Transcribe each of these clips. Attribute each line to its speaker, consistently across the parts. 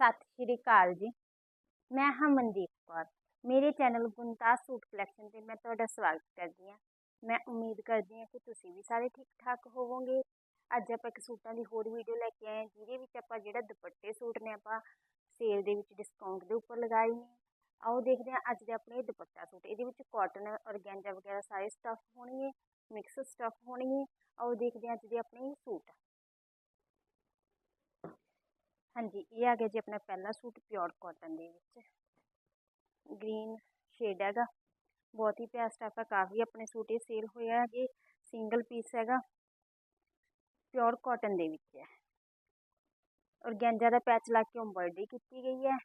Speaker 1: ਸਤਿ ਸ਼੍ਰੀ ਅਕਾਲ ਜੀ। ਮੈਂ ਹਾਂ ਮਨਦੀਪ ਕੌਰ। ਮੇਰੇ ਚੈਨਲ ਗੁਣਤਾਜ ਸੂਟ ਕਲੈਕਸ਼ਨ ਤੇ ਮੈਂ ਤੁਹਾਡਾ ਸਵਾਗਤ ਕਰਦੀ ਹਾਂ। ਮੈਂ ਉਮੀਦ ਕਰਦੀ ਹਾਂ ਕਿ ਤੁਸੀਂ ਵੀ ਸਾਰੇ ਠੀਕ ਠਾਕ ਹੋਵੋਗੇ। ਅੱਜ ਆਪਾਂ ਇੱਕ ਸੂਟਾਂ ਦੀ ਹੋਰ ਵੀਡੀਓ ਲੈ ਕੇ ਆਏ ਹਾਂ, ਜਿਹਦੇ ਵਿੱਚ ਆਪਾਂ ਜਿਹੜਾ ਦੁਪੱਟੇ ਸੂਟ ਨੇ ਆਪਾਂ ਸੇਲ ਦੇ ਵਿੱਚ ਡਿਸਕਾਊਂਟ ਦੇ ਉੱਪਰ ਲਗਾਏ ਨੇ। ਆਓ ਦੇਖਦੇ ਹਾਂ ਅੱਜ ਦੇ ਆਪਣੇ ਦੁਪੱਟਾ ਸੂਟ। ਇਹਦੇ ਵਿੱਚ ਕਾਟਨ ਔਰਗੈਂਜਾ ਵਗੈਰਾ ਸਾਰੇ ਸਟੱਫ ਹੋਣਗੇ ਮਿਕਸ ਸਟੱਫ ਹੋਣਗੇ। ਆਓ ਦੇਖਦੇ ਹਾਂ ਅੱਜ ਦੇ ਆਪਣੇ ਸੂਟ। ਹਾਂਜੀ, ਇਹ ਆ ਗਿਆ ਜੀ ਆਪਣਾ ਪਹਿਲਾ ਸੂਟ ਪਿਓਰ ਕਾਟਨ ਦੇ ਵਿੱਚ। ਗ੍ਰੀਨ ਸ਼ੇਡ ਹੈਗਾ। ਬਹੁਤ ਹੀ ਪਿਆਰਾ ਸਟਾਫ ਹੈ ਕਾਫੀ ਆਪਣੇ ਸੂਟ ਇਹ ਸੇਲ ਹੋਇਆ ਹੈ ਹੈਗੇ ਸਿੰਗਲ ਪੀਸ ਹੈਗਾ। ਪਿਓਰ ਕਾਟਨ ਦੇ ਵਿੱਚ ਹੈ। ਔਰਗੈਂਜਾ ਦਾ ਪੈਚ ਲਾ ਕੇ ਐਮਬੋਇਡਰੀ ਕੀਤੀ ਗਈ ਹੈ।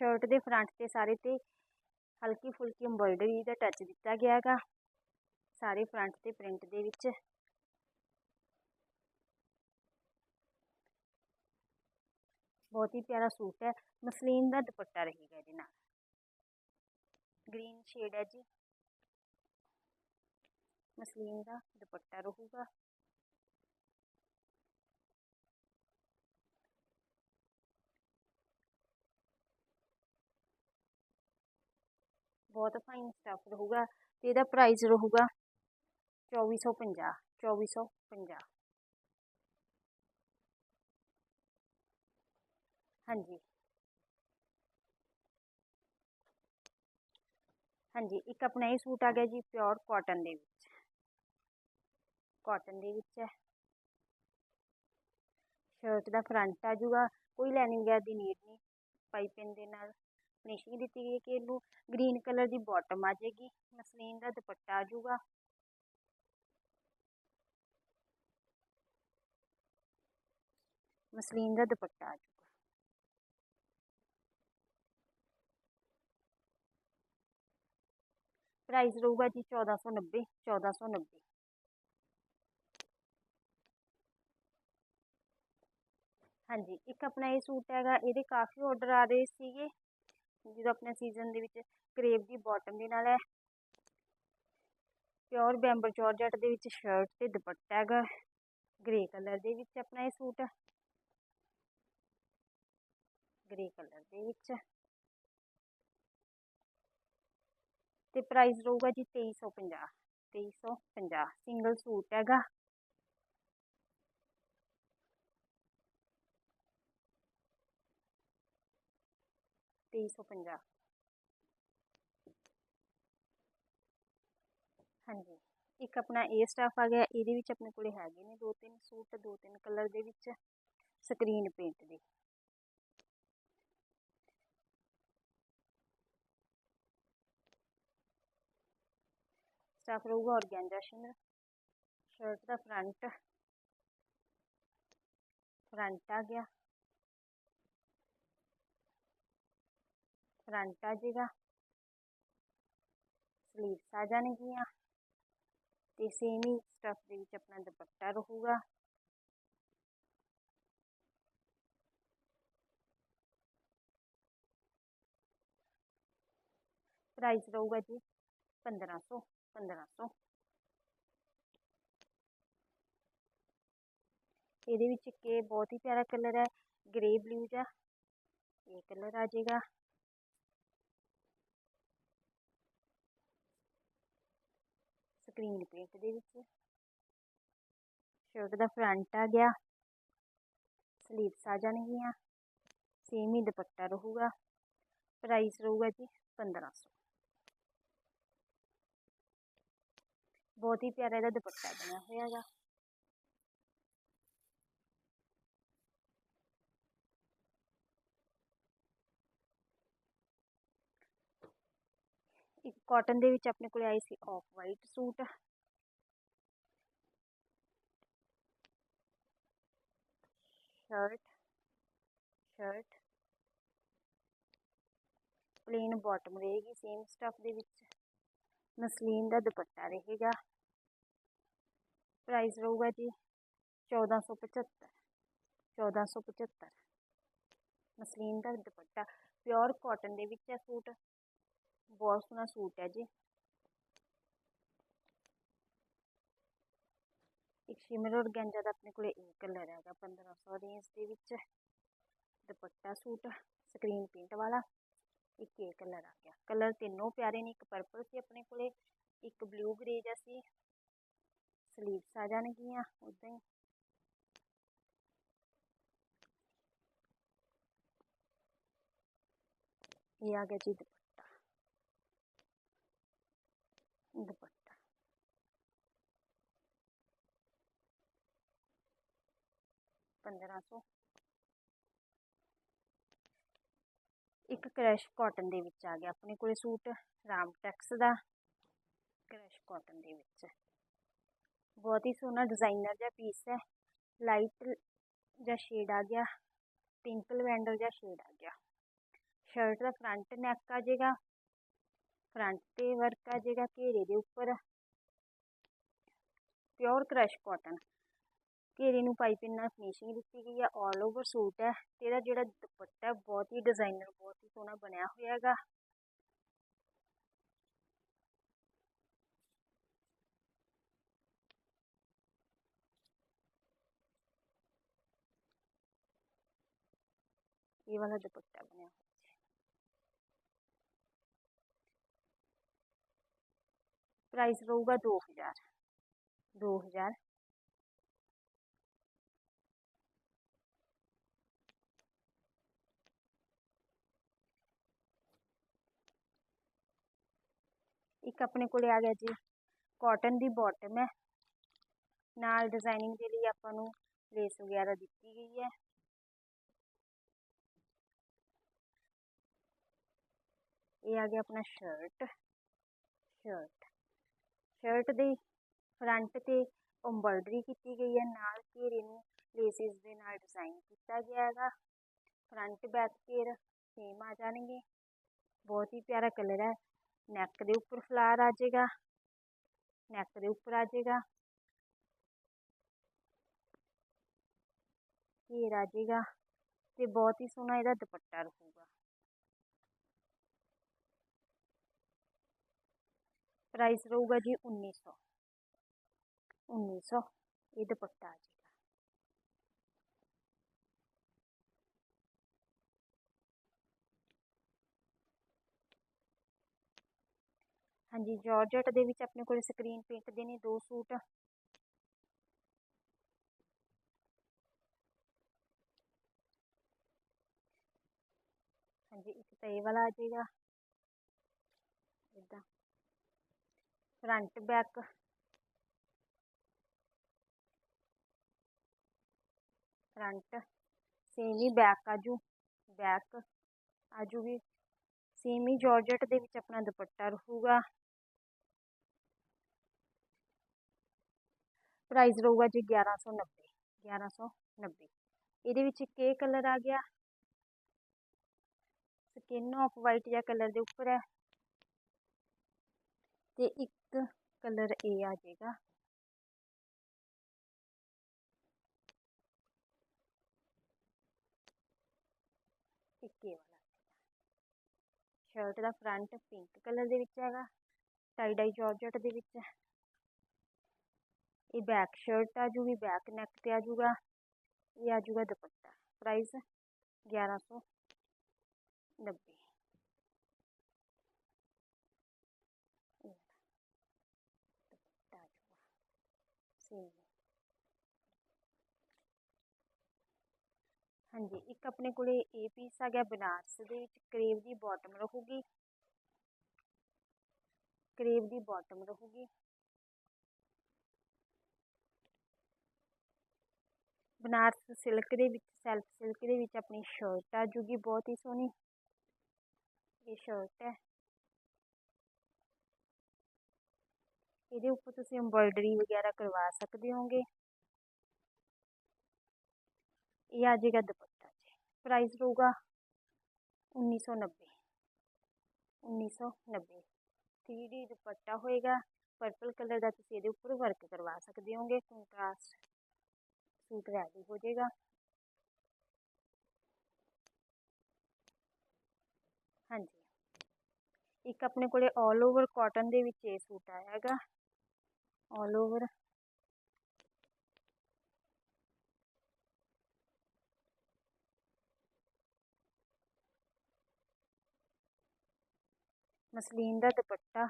Speaker 1: ਸ਼ਰਟ ਦੇ ਫਰੰਟ ਤੇ ਸਾਰੇ ਤੇ ਹਲਕੀ ਫੁਲਕੀ ਐਮਬੋਇਡਰੀ ਦਾ ਟੱਚ ਦਿੱਤਾ ਗਿਆ ਹੈਗਾ। ਸਾਰੇ ਫਰੰਟ ਤੇ ਪ੍ਰਿੰਟ ਦੇ ਵਿੱਚ। बहुत ही प्यारा सूट है। मसलीन का दुपट्टा रहेगा ये ग्रीन शेड है जी। मसलीन का दुपट्टा रहूगा। बहुत फाइन स्टफ़ रहूगा। तो यह प्राइस रहूगा चौबीस सौ पंजा चौबीस सौ पंजा 2450 2450 ਹਾਂਜੀ ਹਾਂਜੀ ਇੱਕ ਆਪਣਾ ਇਹ ਸੂਟ ਆ ਗਿਆ ਜੀ ਪਿਓਰ ਕਾਟਨ ਦੇ ਵਿੱਚ ਕਾਟਨ ਦੇ ਵਿੱਚ ਹੈ ਸ਼ਰਟ ਦਾ ਫਰੰਟ ਆ ਜਾਊਗਾ ਕੋਈ ਲੈਣੀ ਵਗੈਰਾ ਦੀ ਨੀਡ ਨਹੀਂ ਪਾਈਪਿੰਗ ਦੇ ਨਾਲ ਫਿਨਿਸ਼ਿੰਗ ਦਿੱਤੀ ਗਈ ਹੈ ਕਿ ਇਹਨੂੰ ਗ੍ਰੀਨ ਕਲਰ ਦੀ ਬਾਟਮ ਆ ਜਾਏਗੀ ਮਸਲੀਨ ਦਾ ਦੁਪੱਟਾ ਆ ਜਾਊਗਾ ਮਸਲੀਨ ਦਾ ਦੁਪੱਟਾ ਆ ਜਾਊਗਾ ਪ੍ਰਾਈਸ ਰਹੂਗਾ ਜੀ 1490 1490 ਹਾਂਜੀ ਇੱਕ ਆਪਣਾ ਇਹ ਸੂਟ ਹੈਗਾ ਇਹਦੇ ਕਾਫੀ ਆਰਡਰ ਆ ਰਹੇ ਸੀਗੇ ਜਦੋਂ ਆਪਣੇ ਸੀਜ਼ਨ ਦੇ ਵਿੱਚ ਕਰੇਵ ਦੀ ਬਾਟਮ ਦੇ ਨਾਲ ਹੈ ਪਿਓਰ ਬੈਂਬਰ ਜੋਰਜਟ ਦੇ ਵਿੱਚ ਸ਼ਰਟ ਤੇ ਦੁਪੱਟਾ ਹੈਗਾ ਗ੍ਰੇ ਕਲਰ ਦੇ ਵਿੱਚ ਆਪਣਾ ਇਹ ਸੂਟ ਗ੍ਰੇ ਕਲਰ ਦੇ ਵਿੱਚ ਤੇ ਪ੍ਰਾਈਸ ਰਹੂਗਾ ਜੀ 2350 2350 ਸਿੰਗਲ ਸੂਟ ਹੈਗਾ। ਤੇਈ ਸੌ ਪੰਜਾਹ। ਹਾਂਜੀ, ਇੱਕ ਆਪਣਾ ਇਹ ਸਟਾਫ ਆ ਗਿਆ, ਇਹਦੇ ਵਿੱਚ ਆਪਣੇ ਕੋਲੇ ਹੈਗੇ ਨੇ ਦੋ ਤਿੰਨ ਸੂਟ, ਦੋ ਤਿੰਨ ਕਲਰ ਦੇ ਵਿੱਚ ਸਕਰੀਨ ਪੇਂਟ ਦੇ। ਸਟਾਫ ਰਹੂਗਾ ਔਰਗੈਂਜਾ ਸ਼ਿਮਰ ਸ਼ਰਟ ਦਾ ਫਰੰਟ ਫਰੰਟ ਆ ਗਿਆ ਫਰੰਟ ਆ ਜਾਏਗਾ ਸਲੀਵਸ ਆ ਜਾਣਗੀਆਂ ਤੇ ਸੇਮ ਹੀ ਸਟਫ ਦੇ ਵਿੱਚ ਆਪਣਾ ਦੁਪੱਟਾ ਰਹੂਗਾ ਪ੍ਰਾਈਸ ਰਹੂਗਾ ਜੀ 1500 1500 ਇਹਦੇ ਵਿੱਚ ਕੇ ਬਹੁਤ ਹੀ ਪਿਆਰਾ ਕਲਰ ਹੈ ਗ੍ਰੇ ਬਲੂ ਦਾ ਇਹ ਕਲਰ ਆ ਜਾਏਗਾ ਸਕਰੀਨ ਪ੍ਰਿੰਟ ਦੇ ਵਿੱਚ ਸ਼ਰਟ ਦਾ ਫਰੰਟ ਆ ਗਿਆ ਸਲੀਵਸ ਆ ਜਾਣਗੀਆਂ ਸੇਮ ਹੀ ਦੁਪੱਟਾ ਰਹੂਗਾ ਪ੍ਰਾਈਸ ਰਹੂਗਾ ਜੀ 1500 ਬਹੁਤ ਹੀ ਪਿਆਰਾ ਇਹਦਾ ਦੁਪੱਟਾ ਬਣਿਆ ਹੋਇਆ ਹੈਗਾ ਇੱਕ ਕਾਟਨ ਦੇ ਵਿੱਚ ਆਪਣੇ ਕੋਲ ਆਈ ਸੀ off white suit shirt shirt plain bottom ਰਹੇਗੀ ਸੇਮ ਸਟਫ ਦੇ ਵਿੱਚ ਮਸਲੀਨ ਦਾ ਦੁਪੱਟਾ ਰਹੇਗਾ ਪ੍ਰਾਈਸ ਰਹੂਗਾ ਜੀ 1475 1475 ਮਸਲੀਨ ਦਾ ਦੁਪੱਟਾ ਪਿਓਰ ਕਾਟਨ ਦੇ ਵਿੱਚ ਹੈ ਸੂਟ ਬਹੁਤ ਸੋਹਣਾ ਸੂਟ ਹੈ ਜੀ ਇੱਕ ਸ਼ਿਮਰ ਔਰਗੈਂਜਾ ਦਾ ਆਪਣੇ ਕੋਲੇ ਇਹ ਕਲਰ ਹੈਗਾ 1500 ਰੇਂਜ ਦੇ ਵਿੱਚ ਦੁਪੱਟਾ ਸੂਟ ਸਕਰੀਨ ਪ੍ਰਿੰਟ ਵਾਲਾ ਇੱਕ ਇਹ ਕਲਰ ਆ ਗਿਆ ਕਲਰ ਤਿੰਨੋਂ ਪਿਆਰੇ ਨੇ ਇੱਕ ਪਰਪਲ ਸੀ ਆਪਣੇ ਕੋਲੇ ਇੱਕ ਬਲੂ ਗ੍ਰੇ ਜਿਹਾ ਸੀ ਸਲੀਵਸ ਆ ਜਾਣਗੀਆਂ ਉਦਾਂ ਹੀ। ਇਹ ਆ ਗਿਆ ਜੀ ਦੁਪੱਟਾ। ਦੁਪੱਟਾ। ਪੰਦਰਾਂ ਸੌ। ਇੱਕ ਕ੍ਰਸ਼ ਕਾਟਨ ਦੇ ਵਿੱਚ ਆ ਗਿਆ। ਆਪਣੇ ਕੋਲੇ ਸੂਟ ਰਾਮ ਟੈਕਸ ਦਾ। ਕ੍ਰਸ਼ ਕਾਟਨ ਦੇ ਵਿੱਚ। ਬਹੁਤ ਹੀ ਸੋਹਣਾ ਡਿਜ਼ਾਈਨਰ ਜਿਹਾ ਪੀਸ ਹੈ ਲਾਈਟ ਜਿਹਾ ਸ਼ੇਡ ਆ ਗਿਆ ਪਿੰਕ ਲਵੈਂਡਰ ਜਿਹਾ ਸ਼ੇਡ ਆ ਗਿਆ ਸ਼ਰਟ ਦਾ ਫਰੰਟ ਨੈਕ ਆ ਜਾਏਗਾ ਫਰੰਟ ਤੇ ਵਰਕ ਆ ਜਾਏਗਾ ਘੇਰੇ ਦੇ ਉੱਪਰ ਪਿਓਰ ਕ੍ਰਸ਼ ਕਾਟਨ ਘੇਰੇ ਨੂੰ ਪਾਈਪਿੰਗ ਨਾਲ ਫਿਨਿਸ਼ਿੰਗ ਦਿੱਤੀ ਗਈ ਹੈ ਆਲ ਓਵਰ ਸੂਟ ਹੈ ਤੇ ਇਹਦਾ ਜਿਹੜਾ ਦੁਪੱਟਾ ਬਹੁਤ ਹੀ ਡਿਜ਼ਾਈਨਰ ਬਹੁਤ ਹੀ ਸੋਹਣਾ ਬਣਿਆ ਹੋਇਆ ਹੈਗਾ ਇਹ ਵਾਲਾ ਦੁਪੱਟਾ ਬਣਿਆ ਹੋਇਆ ਹੈ ਪ੍ਰਾਈਸ ਰਹੂਗਾ 2000 2000 ਇੱਕ ਆਪਣੇ ਕੋਲੇ ਆ ਗਿਆ ਜੀ ਕਾਟਨ ਦੀ ਬਾਟਮ ਹੈ ਨਾਲ ਡਿਜ਼ਾਈਨਿੰਗ ਦੇ ਲਈ ਆਪਾਂ ਨੂੰ ਲੇਸ ਵਗੈਰਾ ਦਿੱਤੀ ਗਈ ਹੈ ਇਹ ਆ ਗਿਆ ਆਪਣਾ ਸ਼ਰਟ ਸ਼ਰਟ ਸ਼ਰਟ ਦੇ ਫਰੰਟ ਤੇ ਐਮਬਰਾਇਡਰੀ ਕੀਤੀ ਗਈ ਹੈ ਨਾਲ ਘੇਰੇ ਨੂੰ ਲੇਸਿਸ ਦੇ ਨਾਲ ਡਿਜ਼ਾਈਨ ਕੀਤਾ ਗਿਆ ਹੈਗਾ ਫਰੰਟ ਬੈਕ ਘੇਰ ਸੇਮ ਆ ਜਾਣਗੇ ਬਹੁਤ ਹੀ ਪਿਆਰਾ ਕਲਰ ਹੈ ਨੈਕ ਦੇ ਉੱਪਰ ਫਲਾਰ ਆ ਜਾਏਗਾ ਨੈਕ ਦੇ ਉੱਪਰ ਆ ਜਾਏਗਾ ਘੇਰ ਆ ਜਾਏਗਾ ਤੇ ਬਹੁਤ ਹੀ ਸੋਹਣਾ ਇਹਦਾ ਦੁਪੱਟਾ ਰਹੂਗਾ प्राइस रहेगा जी उन्नीस सौ उन्नीस सौ ये दुपट्टा आ जाएगा हाँ जी जॉर्जट के अपने को स्क्रीन पेंट के ने दो सूट हाँ जी एक तो ये वाला आ जाएगा ਫਰੰਟ ਬੈਕ ਫਰੰਟ ਸੇਮ ਹੀ ਬੈਕ ਆਜੂ ਬੈਕ ਆਜੂ ਵੀ ਸੇਮ ਹੀ ਜਾਰਜਟ ਦੇ ਵਿੱਚ ਆਪਣਾ ਦੁਪੱਟਾ ਰਹੂਗਾ ਪ੍ਰਾਈਸ ਰਹੂਗਾ ਜੀ 1190 1190 ਇਹਦੇ ਵਿੱਚ ਇੱਕ ਇਹ ਕਲਰ ਆ ਗਿਆ ਸਕਿਨ ਆਫ ਵਾਈਟ ਜਿਹਾ ਕਲਰ ਦੇ ਉੱਪਰ ਹੈ ਤੇ ਇੱਕ ਕਲਰ ਇਹ ਆ ਜਾਏਗਾ ਇੱਕ ਇਹ ਵਾਲਾ ਸ਼ਰਟ ਦਾ ਫਰੰਟ ਪਿੰਕ ਕਲਰ ਦੇ ਵਿੱਚ ਹੈਗਾ ਟਾਈ ਡਾਈ ਜਾਰਜਟ ਦੇ ਵਿੱਚ ਇਹ ਬੈਕ ਸ਼ਰਟ ਆ ਜੂਗੀ ਬੈਕ ਨੈਕ ਤੇ ਆ ਜੂਗਾ ਇਹ ਆ ਜੂਗਾ ਦੁਪੱਟਾ ਪ੍ਰਾਈਸ 1190 ਹਾਂਜੀ, ਇੱਕ ਆਪਣੇ ਕੋਲੇ ਇਹ ਪੀਸ ਆ ਗਿਆ ਬਨਾਰਸ ਦੇ ਵਿੱਚ, ਕਰੇਵ ਦੀ ਬਾਟਮ ਰਹੂਗੀ। ਕਰੇਵ ਦੀ ਬਾਟਮ ਰਹੂਗੀ। ਬਨਾਰਸ ਸਿਲਕ ਦੇ ਵਿੱਚ ਸੈਲਫ ਸਿਲਕ ਦੇ ਵਿੱਚ ਆਪਣੀ ਸ਼ਰਟ ਆ ਜੂਗੀ, ਬਹੁਤ ਹੀ ਸੋਹਣੀ। ਇਹ ਸ਼ਰਟ ਹੈ। ਇਹਦੇ ਉੱਪਰ ਤੁਸੀਂ ਐਮਬਰਾਇਡਰੀ ਵਗੈਰਾ ਕਰਵਾ ਸਕਦੇ ਹੋਗੇ। ਇਹ ਆ ਜਾਏਗਾ ਦੁਪੱਟਾ ਜੀ ਪ੍ਰਾਈਸ ਰਹੂਗਾ 1990 1990 3D ਦੁਪੱਟਾ ਹੋਏਗਾ ਪਰਪਲ ਕਲਰ ਦਾ ਤੁਸੀਂ ਇਹਦੇ ਉੱਪਰ ਵਰਕ ਕਰਵਾ ਸਕਦੇ ਹੋਗੇ ਕੰਟਰਾਸਟ ਸੂਟ ਰੈਡੀ ਹੋ ਜਾਏਗਾ ਹਾਂਜੀ ਇੱਕ ਆਪਣੇ ਕੋਲੇ ਆਲ ਓਵਰ ਕਾਟਨ ਦੇ ਵਿੱਚ ਇਹ ਸੂਟ ਆਇਆ ਹੈਗਾ ਆਲ ਓਵਰ ਮਸਲੀਨ ਦਾ ਦੁਪੱਟਾ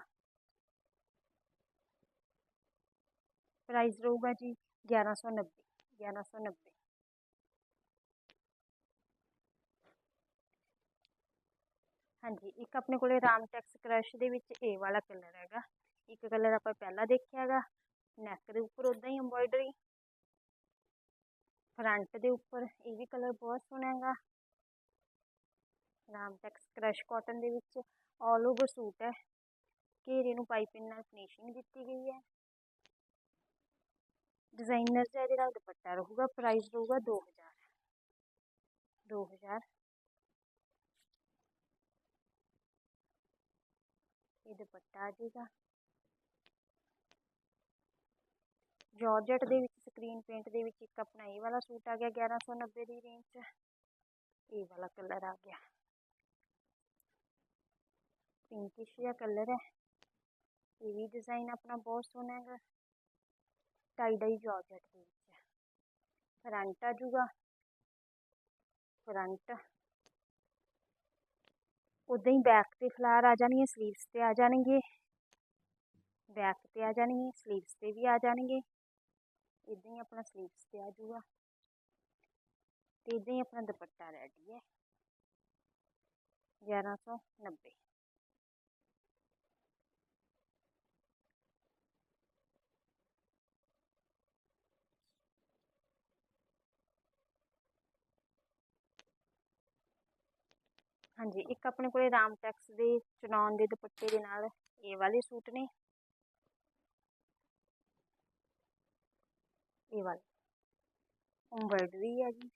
Speaker 1: ਪ੍ਰਾਈਸ ਰਹੂਗਾ ਜੀ 1190 1190 ਹਾਂਜੀ ਇੱਕ ਆਪਣੇ ਕੋਲੇ ਰਾਮਟੈਕਸ ਕ੍ਰਸ਼ ਦੇ ਵਿੱਚ ਇਹ ਵਾਲਾ ਕਲਰ ਹੈਗਾ ਇੱਕ ਕਲਰ ਆਪਾਂ ਪਹਿਲਾਂ ਦੇਖਿਆ ਹੈਗਾ ਨੈਕ ਦੇ ਉੱਪਰ ਉਦਾਂ ਹੀ ਐਮਬੋਇਡਰੀ ਫਰੰਟ ਦੇ ਉੱਪਰ ਇਹ ਵੀ ਕਲਰ ਬਹੁਤ ਸੋਹਣਾ ਹੈਗਾ ਰਾਮਟੈਕਸ ਕ੍ਰਸ਼ ਕਾਟਨ ਦੇ ਵਿੱਚ all over all over suit है। घेरे पाइपिंग फिनिशिंग दी गई है। डिज़ाइनर है दुपट्टा रहेगा प्राइस रहेगा दो हज़ार। दो हज़ार। ये दुपट्टा आ जाएगा। जॉर्जट के स्क्रीन पेंट के अपना ये वाला सूट आ गया, ग्यारह सौ नब्बे की रेंज ये वाला कलर आ गया। ਪਿੰਕਿਸ਼ ਜਿਹਾ ਕਲਰ ਹੈ। ਇਹ ਵੀ ਡਿਜ਼ਾਈਨ ਆਪਣਾ ਬਹੁਤ ਸੋਹਣਾ ਹੈਗਾ। ਟਾਈ ਡਾਈ ਜਾਰਜਟ ਦੇ ਵਿੱਚ ਫਰੰਟ ਆ ਜੂਗਾ। ਫਰੰਟ ਉਦਾਂ ਹੀ ਬੈਕ ਤੇ ਫਲਾਰ ਆ ਜਾਣਗੇ ਸਲੀਵਸ ਤੇ ਆ ਜਾਣਗੇ। ਬੈਕ ਤੇ ਆ ਜਾਣਗੇ ਸਲੀਵਸ ਤੇ ਵੀ ਆ ਜਾਣਗੇ। ਇਦਾਂ ਹੀ ਆਪਣਾ ਸਲੀਵਸ ਤੇ ਆ ਜੂਗਾ। ਤੇ ਇਦਾਂ ਹੀ ਆਪਣਾ ਦੁਪੱਟਾ ਰੈਡੀ ਹੈ। 1190 ਹਾਂਜੀ, ਇੱਕ ਆਪਣੇ ਕੋਲੇ ਰਾਮਟੈਕਸ ਦੇ ਚਨੌਨ ਦੇ ਦੁਪੱਟੇ ਦੇ ਨਾਲ ਇਹ ਵਾਲੇ ਸੂਟ ਨੇ। ਇਹ ਵਾਲੇ। ਐਮਬਰਾਇਡਰੀ ਹੈ ਜੀ,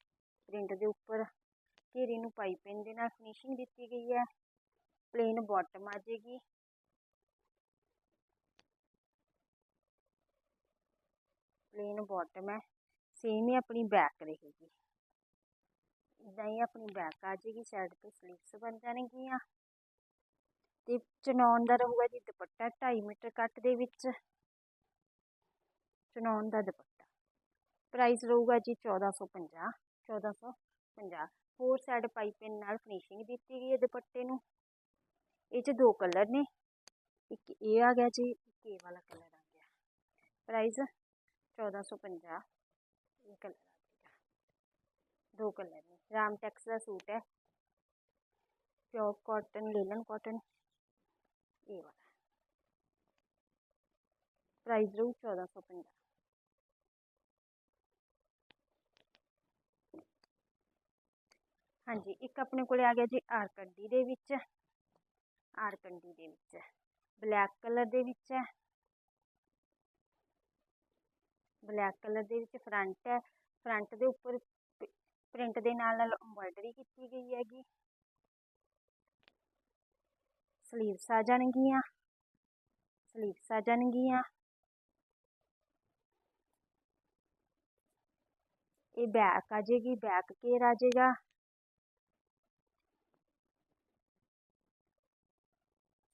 Speaker 1: ਪ੍ਰਿੰਟ ਦੇ ਉੱਪਰ। ਘੇਰੇ ਨੂੰ ਪਾਈਪਿੰਗ ਦੇ ਨਾਲ ਫਿਨਿਸ਼ਿੰਗ ਦਿੱਤੀ ਗਈ ਹੈ। ਪਲੇਨ ਬਾਟਮ ਆ ਜਾਏਗੀ ਪਲੇਨ ਬਾਟਮ ਹੈ। ਸੇਮ ਹੀ ਆਪਣੀ ਬੈਕ ਰਹੇਗੀ। ਇਦਾਂ ਹੀ ਆਪਣੀ ਬੈਕ ਆ ਜਾਏਗੀ ਸਾਈਡ ਤੇ ਸਲੀਵਸ ਬਣ ਜਾਣਗੀਆਂ। ਤੇ ਚਨੌਨ ਦਾ ਰਹੂਗਾ ਜੀ ਦੁਪੱਟਾ 2.5 ਮੀਟਰ ਕੱਟ ਦੇ ਵਿੱਚ। ਚਨੌਨ ਦਾ ਦੁਪੱਟਾ। ਪ੍ਰਾਈਸ ਰਹੂਗਾ ਜੀ 1450 1450 ਫੋਰ ਸਾਈਡ ਪਾਈਪਿੰਗ ਨਾਲ ਫਿਨਿਸ਼ਿੰਗ ਦਿੱਤੀ ਗਈ ਹੈ ਦੁਪੱਟੇ ਨੂੰ। ਇਹ 'ਚ ਦੋ ਕਲਰ ਨੇ। ਇੱਕ ਇਹ ਆ ਗਿਆ ਜੀ, ਇੱਕ ਇਹ ਵਾਲਾ ਕਲਰ ਆ ਗਿਆ। ਪ੍ਰਾਈਸ 1450 ਇਹ ਕਲਰ ਆ ਜਾਏਗਾ ਦੋ ਕਲਰ ਨੇ ਰਾਮਟੈਕਸ ਦਾ ਸੂਟ ਹੈ ਪਿਓਰ ਕਾਟਨ ਲੇਲਨ ਕਾਟਨ ਇਹ ਵਾਲਾ ਪ੍ਰਾਈਸ ਰਹੂ 1450 ਹਾਂਜੀ ਇੱਕ ਆਪਣੇ ਕੋਲੇ ਆ ਗਿਆ ਜੀ ਆਰਕੰਡੀ ਦੇ ਵਿੱਚ ਆਰਕੰਡੀ ਦੇ ਵਿੱਚ ਬਲੈਕ ਕਲਰ ਦੇ ਵਿੱਚ ਹੈ ਬਲੈਕ ਕਲਰ ਦੇ ਵਿੱਚ ਫਰੰਟ ਹੈ ਫਰੰਟ ਦੇ ਉੱਪਰ ਪ੍ਰਿੰਟ ਦੇ ਨਾਲ ਨਾਲ ਐਮਬਰਾਇਡਰੀ ਕੀਤੀ ਗਈ ਹੈਗੀ। ਸਲੀਵਸ ਆ ਜਾਣਗੀਆਂ। ਸਲੀਵਸ ਆ ਜਾਣਗੀਆਂ। ਇਹ ਬੈਕ ਆ ਜਾਏਗੀ ਬੈਕ ਘੇਰ ਆ ਜਾਏਗਾ।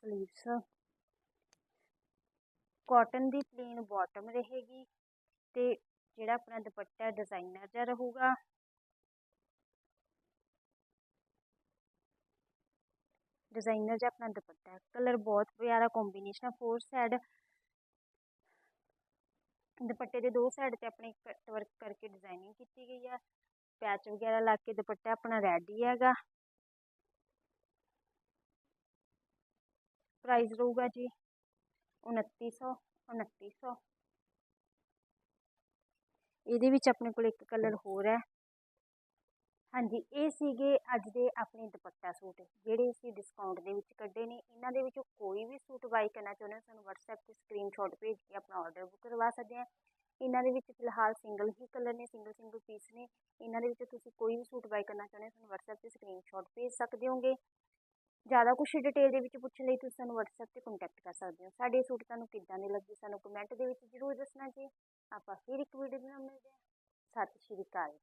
Speaker 1: ਸਲੀਵਸ ਕਾਟਨ ਦੀ ਪਲੇਨ ਬਾਟਮ ਰਹੇਗੀ ਤੇ ਜਿਹੜਾ ਆਪਣਾ ਦੁਪੱਟਾ ਡਿਜ਼ਾਈਨਰ ਜਿਹਾ ਰਹੂਗਾ। ਡਿਜ਼ਾਈਨਰ ਜਿਹਾ ਆਪਣਾ ਦੁਪੱਟਾ ਕਲਰ ਬਹੁਤ ਪਿਆਰਾ ਕੰਬੀਨੇਸ਼ਨ ਹੈ ਫੋਰ ਸਾਈਡ ਦੁਪੱਟੇ ਦੇ ਦੋ ਸਾਈਡ ਤੇ ਆਪਣੇ ਕੱਟ ਵਰਕ ਕਰਕੇ ਡਿਜ਼ਾਈਨਿੰਗ ਕੀਤੀ ਗਈ ਹੈ ਪੈਚ ਵਗੈਰਾ ਲਾ ਕੇ ਦੁਪੱਟਾ ਆਪਣਾ ਰੈਡੀ ਹੈਗਾ ਪ੍ਰਾਈਸ ਰਹੂਗਾ ਜੀ 2900 2900 ਇਹਦੇ ਵਿੱਚ ਆਪਣੇ ਕੋਲ ਇੱਕ ਕਲਰ ਹੋਰ ਹੈ ਹਾਂਜੀ, ਇਹ ਸੀਗੇ ਅੱਜ ਦੇ ਆਪਣੇ ਦੁਪੱਟਾ ਸੂਟ, ਜਿਹੜੇ ਅਸੀਂ ਡਿਸਕਾਊਂਟ ਦੇ ਵਿੱਚ ਕੱਢੇ ਨੇ। ਇਹਨਾਂ ਦੇ ਵਿੱਚੋਂ ਕੋਈ ਵੀ ਸੂਟ ਬਾਈ ਕਰਨਾ ਚਾਹੁੰਦੇ ਹੋ, ਸਾਨੂੰ WhatsApp ਤੇ ਸਕਰੀਨਸ਼ਾਟ ਭੇਜ ਕੇ ਆਪਣਾ ਆਰਡਰ ਬੁੱਕ ਕਰਵਾ ਸਕਦੇ ਆ ਇਹਨਾਂ ਦੇ ਵਿੱਚ ਫਿਲਹਾਲ ਸਿੰਗਲ ਹੀ ਕਲਰ ਨੇ ਸਿੰਗਲ ਸਿੰਗਲ ਪੀਸ ਨੇ। ਇਹਨਾਂ ਦੇ ਵਿੱਚ ਤੁਸੀਂ ਕੋਈ ਵੀ ਸੂਟ ਬਾਈ ਕਰਨਾ ਚਾਹੁੰਦੇ ਹੋ, ਸਾਨੂੰ WhatsApp ਤੇ ਸਕਰੀਨਸ਼ਾਟ ਭੇਜ ਸਕਦੇ ਹੋਗੇ। ਜ਼ਿਆਦਾ ਕੁਝ ਡਿਟੇਲ ਦੇ ਵਿੱਚ ਪੁੱਛਣ ਲਈ ਤੁਸੀਂ ਸਾਨੂੰ WhatsApp ਤੇ ਕੰਟੈਕਟ ਕਰ ਸਕਦੇ ਹੋ। ਸਾਡੇ ਸੂਟ ਤੁਹਾਨੂੰ ਕਿੱਦਾਂ ਦੇ ਲੱਗੇ, ਸਾਨੂੰ ਕਮੈਂਟ ਦੇ ਵਿੱਚ ਜ਼ਰੂਰ ਦੱਸਣਾ ਜੀ। ਆਪਾਂ ਫਿਰ ਇੱਕ ਵੀਡੀਓ ਨਾਲ ਮਿਲਦੇ ਹਾਂ। ਸਤਿ ਸ਼੍ਰੀ ਅਕਾਲ